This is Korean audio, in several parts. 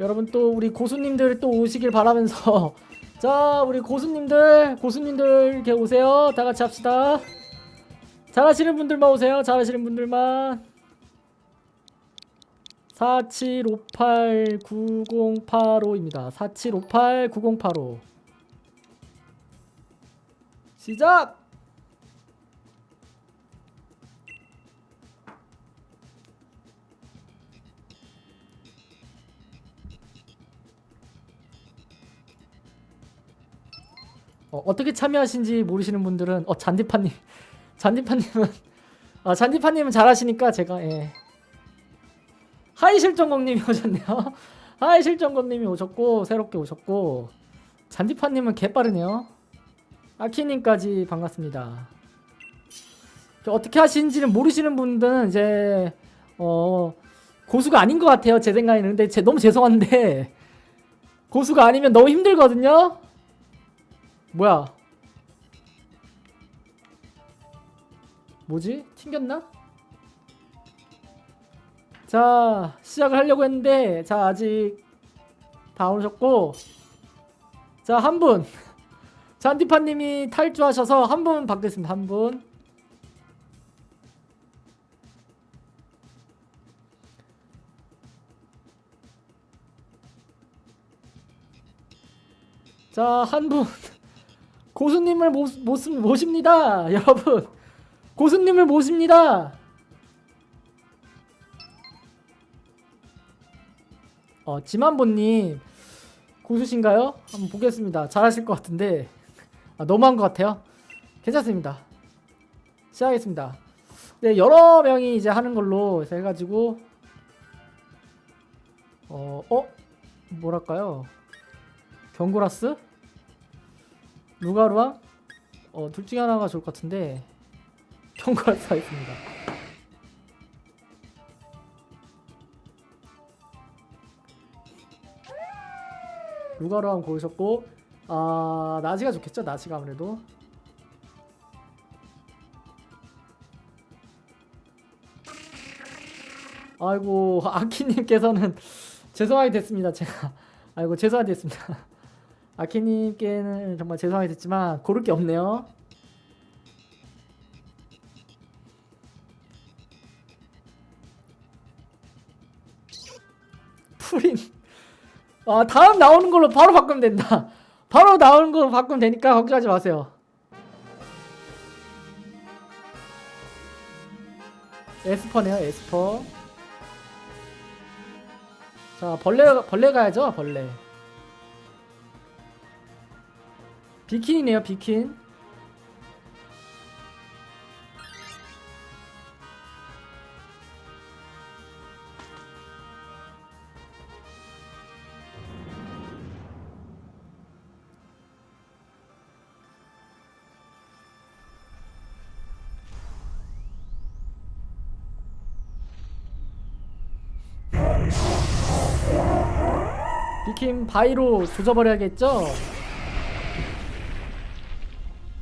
여러분 또 우리 고수님들 또 오시길 바라면서 자 우리 고수님들 고수님들 이렇게 오세요. 다 같이 합시다. 잘하시는 분들만 오세요. 잘하시는 분들만. 47589085입니다. 47589085 시작 어, 어떻게 참여하신지 모르시는 분들은 어 잔디파님. 잔디파님은 아 잔디파님은 잘하시니까 제가 예. 하이 실정공님이 오셨네요. 하이 실정공님이 오셨고 새롭게 오셨고 잔디파님은 개빠르네요. 아키님까지 반갑습니다. 저 어떻게 하시는지는 모르시는 분들은 이제 어 고수가 아닌 것 같아요 제 생각에는. 근데 제 너무 죄송한데 고수가 아니면 너무 힘들거든요 뭐야? 뭐지? 튕겼나? 자, 시작을 하려고 했는데, 자, 아직 다 오셨고, 자, 한 분. 잔디파님이 탈주하셔서 한 분 받겠습니다, 한 분. 자, 한 분. 고수님을 모, 모습, 모십니다. 여러분. 고수님을 모십니다. 어, 지만보님. 고수신가요? 한번 보겠습니다. 잘하실 것 같은데. 아, 너무한 것 같아요. 괜찮습니다. 시작하겠습니다. 네, 여러 명이 이제 하는 걸로 해가지고. 어, 어? 뭐랄까요? 경고라스? 루가루와? 어, 둘 중에 하나가 좋을 것 같은데 경고라스 하겠습니다. 루가루 한번 고르셨고 아 나지가 좋겠죠? 나지가 아무래도. 아이고 아키님께서는 죄송하게 됐습니다 제가. 아이고 죄송하게 됐습니다 아키님께는 정말 죄송하게 됐지만 고를 게 없네요. 프린. 아 다음 나오는 걸로 바로 바꾸면 된다. 바로 나오는 걸로 바꾸면 되니까 걱정하지 마세요. 에스퍼네요 에스퍼. 자 벌레 벌레 가야죠 벌레. 비킨이네요 비킨 비킨 바이로 조져버려야겠죠?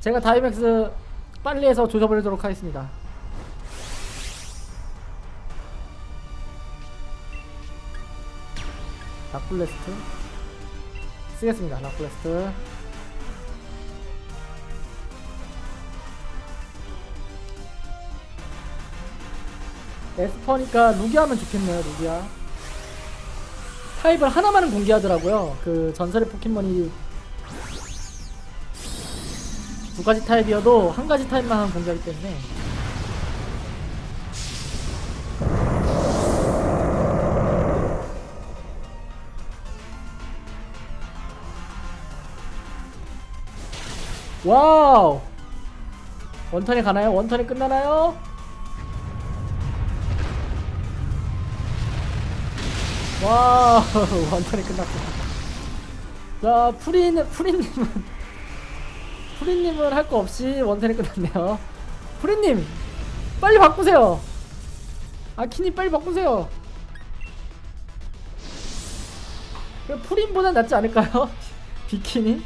제가 다이맥스 빨리 해서 조져버리도록 하겠습니다. 락블레스트 쓰겠습니다. 락블레스트 에스퍼니까 루기아 하면 좋겠네요. 루기아 타입을 하나만은 공개하더라고요. 그 전설의 포켓몬이 두 가지 타입이어도 한 가지 타입만 공개하기 때문에 와우 원턴에 가나요? 원턴에 끝나나요? 와우 원턴에 끝났다 자 프린 프린님은 프린님은 할 거 없이 원턴에 끝났네요 프린님 빨리 바꾸세요 아키님 빨리 바꾸세요 프린보다 낫지 않을까요? 비키니?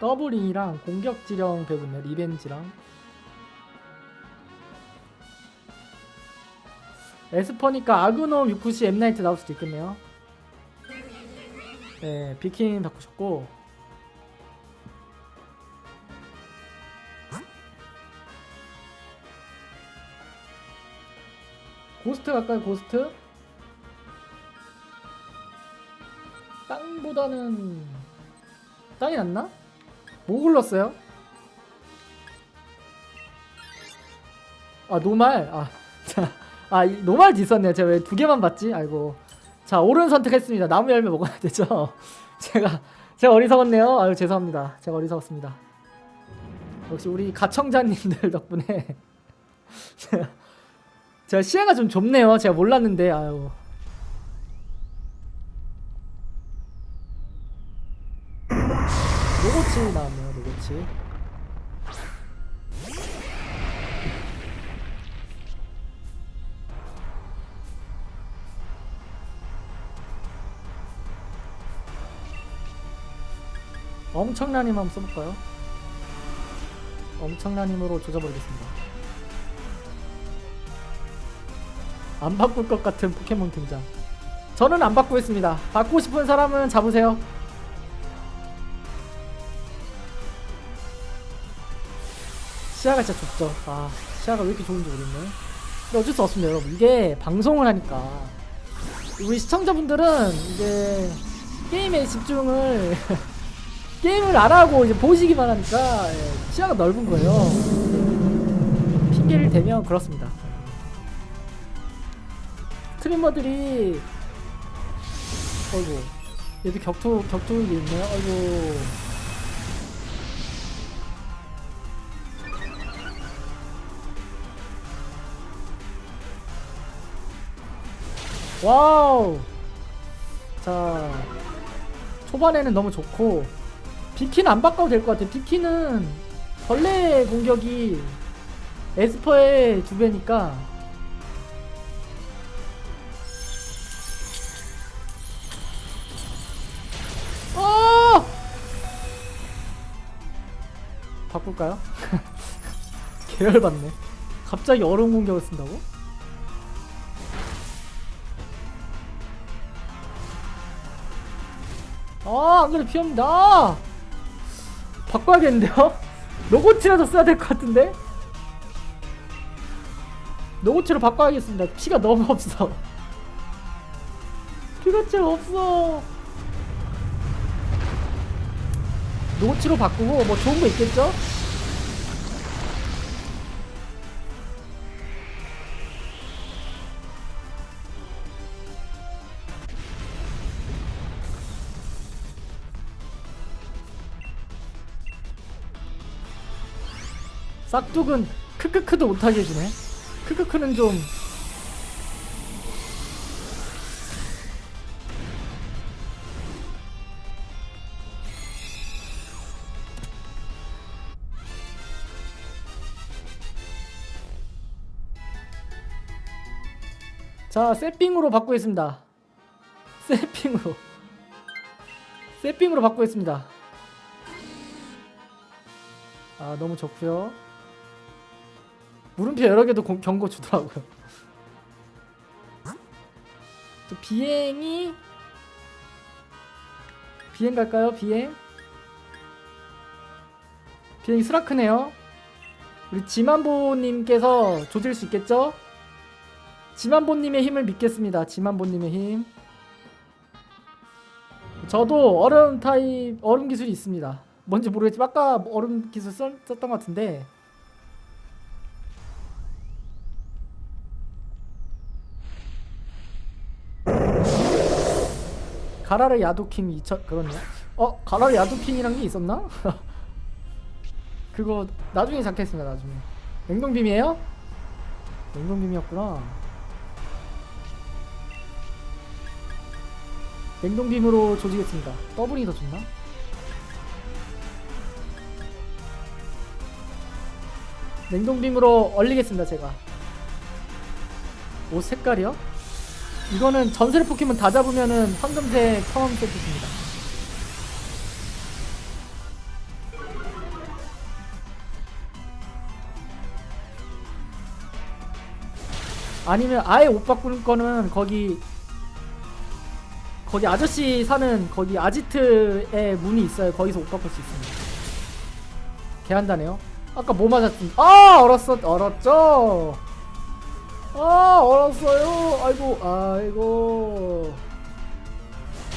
더블링이랑 공격 지령 배분네 리벤지랑 에스퍼니까 아그놈 유쿠시 엠나이트 나올 수도 있겠네요. 네, 비킨 바꾸셨고 고스트 갈까요? 고스트? 땅보다는 땅이 낫나? 뭐 굴렀어요? 아 노말 아, 자, 아 이- 노말도 있었네요. 제가 왜 두 개만 봤지? 아이고. 자 옳은 선택했습니다. 나무 열매 먹어야 되죠? 제가 제가 어리석었네요. 아유 죄송합니다. 제가 어리석었습니다. 역시 우리 가청자님들 덕분에 제가, 제가 시야가 좀 좁네요. 제가 몰랐는데 아유. 로고치 나왔네요 로고치 엄청난 힘 한번 써볼까요? 엄청난 힘으로 조져버리겠습니다 안 바꿀 것 같은 포켓몬 등장 저는 안 바꾸겠습니다 바꾸고 싶은 사람은 잡으세요 시야가 진짜 좁죠. 아, 시야가 왜 이렇게 좋은지 모르겠네. 근데 어쩔 수 없습니다, 여러분. 이게 방송을 하니까. 우리 시청자분들은 이제 게임에 집중을, 게임을 안 하고 이제 보시기만 하니까 예, 시야가 넓은 거예요. 핑계를 대면 그렇습니다. 스트리머들이, 어이구, 얘도 격투, 격투 게 있네요. 어이구. 와우 자 초반에는 너무 좋고 비키는 안 바꿔도 될 것 같아요 비키는 벌레 공격이 에스퍼의 두 배니까 어! 바꿀까요? 계열받네 갑자기 얼음 공격을 쓴다고? 아, 안 그래 피합니다. 아! 바꿔야겠는데요? 로고치라도 써야 될 것 같은데? 로고치로 바꿔야겠습니다. 피가 너무 없어. 피가 채 없어. 로고치로 바꾸고 뭐 좋은 거 있겠죠? 싹둑은 크크크도 못하게 해주네. 크크크는 좀 자, 세핑으로 바꾸겠습니다. 세핑으로. 세핑으로 바꾸겠습니다. 아, 너무 좋고요. 물음표 여러 개도 공- 경고 주더라고요. 또 비행이 비행 갈까요? 비행 비행이 스라크네요. 우리 지만보님께서 조질 수 있겠죠? 지만보님의 힘을 믿겠습니다. 지만보님의 힘. 저도 얼음 타입 얼음 기술이 있습니다. 뭔지 모르겠지만 아까 얼음 기술 썼, 썼던 것 같은데 가라르 야도킹 2000 그렇네요. 어 가라르 야도킹이란 게 있었나? 그거 나중에 잡겠습니다. 나중에 냉동빔이에요? 냉동빔이었구나. 냉동빔으로 조지겠습니다. 더블이 더 좋나? 냉동빔으로 얼리겠습니다. 제가. 옷 색깔이요? 이거는 전설 포켓몬 다 잡으면은 황금색 처음 세트입니다. 아니면 아예 옷 바꾸는 거는 거기 거기 아저씨 사는 거기 아지트에 문이 있어요. 거기서 옷 바꿀 수 있습니다. 개한다네요. 아까 뭐 맞았지? 아 얼었어 얼었죠. 아 얼었어요. 아이고 아이고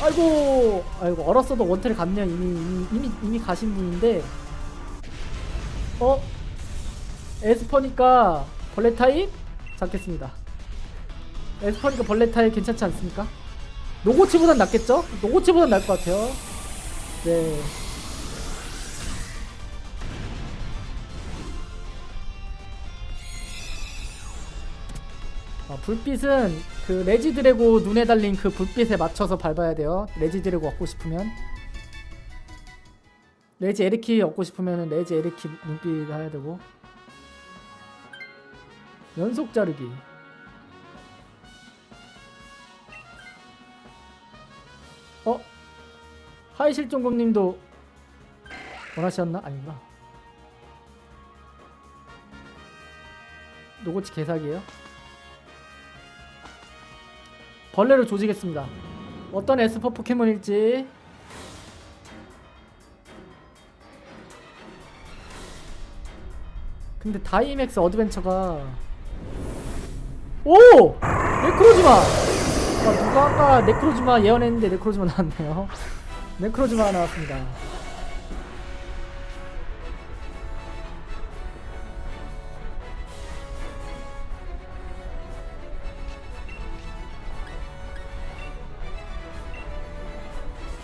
아이고 아이고 얼었어도 원텔 갔네요. 이미 이미 이미, 이미 가신 분인데 어 에스퍼니까 벌레 타입 잡겠습니다. 에스퍼니까 벌레 타입 괜찮지 않습니까? 노고치보단 낫겠죠? 노고치보단 나을 것 같아요. 네. 불빛은 그 레지 드래고 눈에 달린 그 불빛에 맞춰서 밟아야 돼요. 레지 드래고 얻고 싶으면. 레지 에리키 얻고 싶으면 레지 에리키 눈빛 해야 되고. 연속 자르기. 어? 하이 실종공님도 원하셨나? 아닌가? 노고치 개사기예요? 벌레로 조지겠습니다. 어떤 에스퍼 포켓몬일지 근데 다이맥스 어드벤처가 오! 네크로즈마! 아, 누가 아까 네크로즈마 예언했는데 네크로즈마 나왔네요. 네크로즈마 나왔습니다.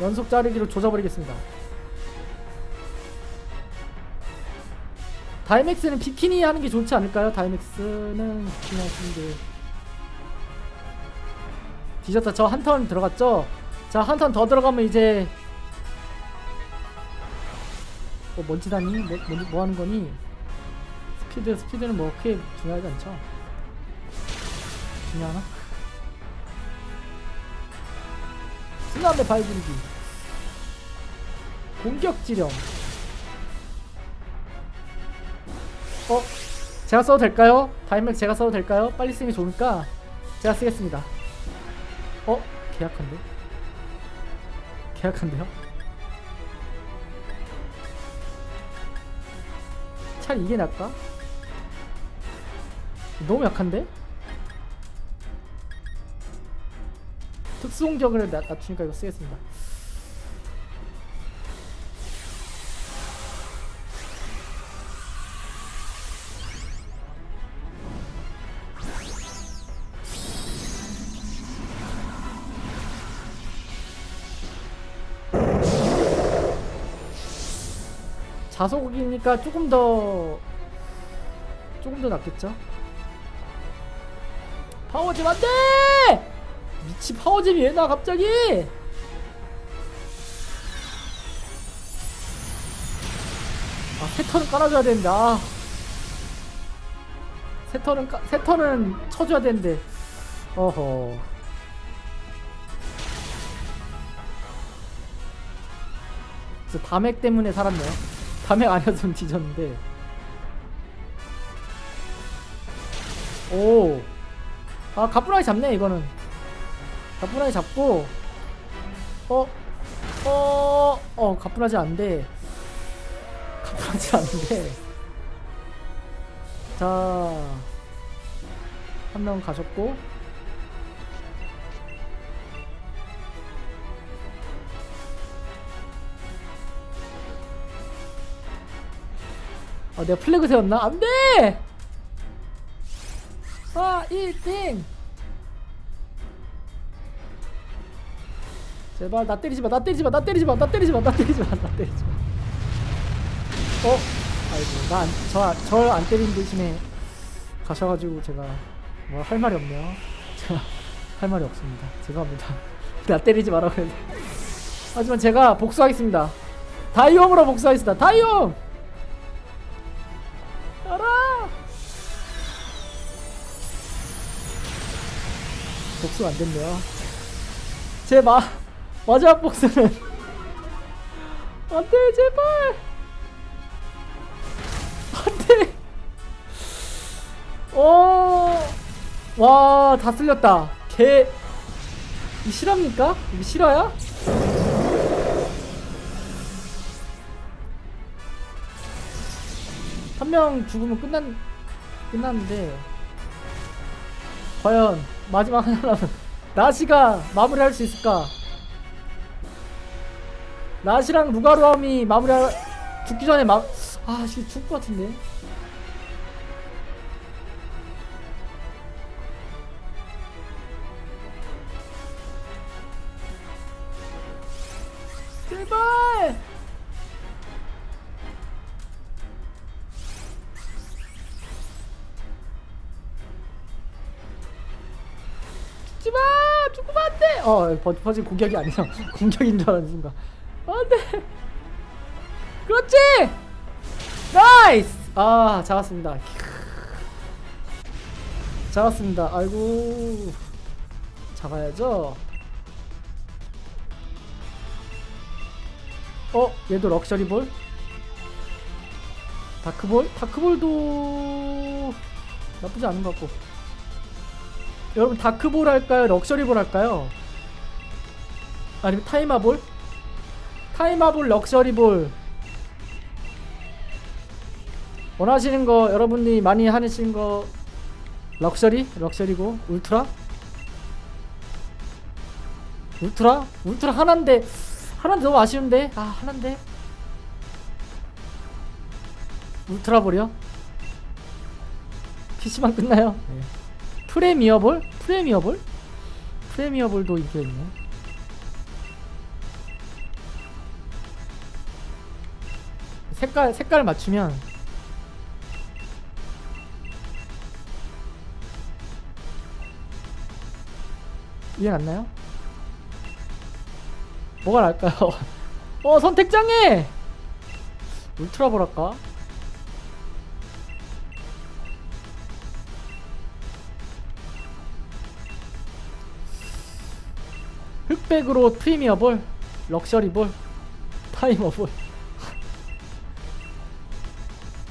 연속 자르기로 조져버리겠습니다. 다이맥스는 비키니 하는 게 좋지 않을까요? 다이맥스는 비키니 하시는 게 뒤졌다. 저 한 턴 들어갔죠? 자, 한 턴 더 들어가면 이제 뭐 뭔지 다니? 뭐, 뭐, 뭐 하는 거니? 스피드, 스피드는 뭐 크게 중요하지 않죠? 중요하나? 슬라메 발굴기 공격 지령 어? 제가 써도 될까요? 다이맥 제가 써도 될까요? 빨리 쓰는 게 좋으니까 제가 쓰겠습니다 어? 계약한데? 계약한데요? 차라리 이게 낫까? 너무 약한데? 특수 공격을 낮, 낮추니까 이거 쓰겠습니다. 자소국이니까 조금 더 조금 더 낫겠죠? 파워집 안돼! 미치 파워집이 왜 나 갑자기? 아 세턴은 깔아줘야 되는데 아 세턴은 까, 세턴은 쳐줘야 되는데 어허 저 담액 때문에 살았네요 담액 아니었으면 뒤졌는데 오. 아, 가뿐하게 잡네, 이거는. 가뿐하게 잡고, 어, 어, 어, 가뿐하지 않은데. 가뿐하지 않은데. 자. 한 명 가셨고. 아, 내가 플래그 세웠나? 안 돼! 아, 1등! 제발 나 때리지 마, 나 때리지 마, 나 때리지 마, 나 때리지 마, 나 때리지 마, 나 때리지 마. 어? 아이고, 나, 저, 저안 때린 대신에 가셔가지고 제가 뭐 할 말이 없네요. 제가 할 말이 없습니다. 죄송합니다. 나 때리지 말라고 했는데. 하지만 제가 복수하겠습니다. 다이옴으로 복수하겠습니다. 다이옴! 복수 안 됐네요. 제 마, 마지막 복수는 안 돼 제발 안 돼 어 와, 다 쓸렸다. 개. 이 실합니까? 이게 실화야? 한 명 죽으면 끝난, 끝났는데. 과연 마지막 하나라면 나시가 마무리할 수 있을까? 나시랑 루가루함이 마무리 죽기 전에 마, 아, 씨 죽을 것 같은데. 어, 버, 버진 공격이 아니야. 공격인 줄 알았는 순간. 안 돼! 그렇지! 나이스! 아, 잡았습니다. 잡았습니다. 아이고. 잡아야죠. 어? 얘도 럭셔리 볼? 다크볼? 다크볼도 나쁘지 않은 것 같고 여러분 다크볼 할까요? 럭셔리 볼 할까요? 아니면 타이마볼? 타이마볼, 럭셔리볼 원하시는 거 여러분이 많이 하시는 거 럭셔리? 럭셔리고 울트라? 울트라? 울트라 하나인데 하나인데 너무 아쉬운데? 아 하나인데? 울트라 볼이요? PC방 끝나요? 네. 프레미어 볼? 프레미어 볼? 프레미어 볼도 인기가 있네 색깔 색깔 맞추면 이해 갔나요? 뭐가 날까요? 어 선택장애! 울트라볼 할까? 흑백으로 프리미어 볼, 럭셔리 볼, 타이머 볼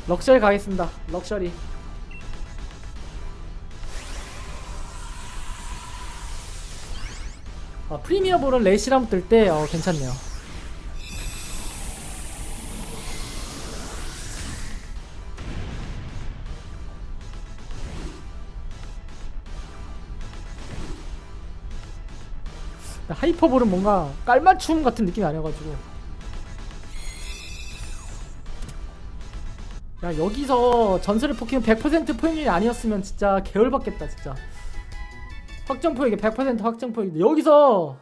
럭셔리 가겠습니다. 럭셔리. 아, 프리미어 볼은 레시람 뜰 때 어, 괜찮네요. 하이퍼볼은 뭔가 깔맞춤 같은 느낌이 아니어가지고 야 여기서 전설의 포켓몬 100% 포획률이 아니었으면 진짜 개열받겠다 진짜. 확정 포획이 100% 확정 포획인데 여기서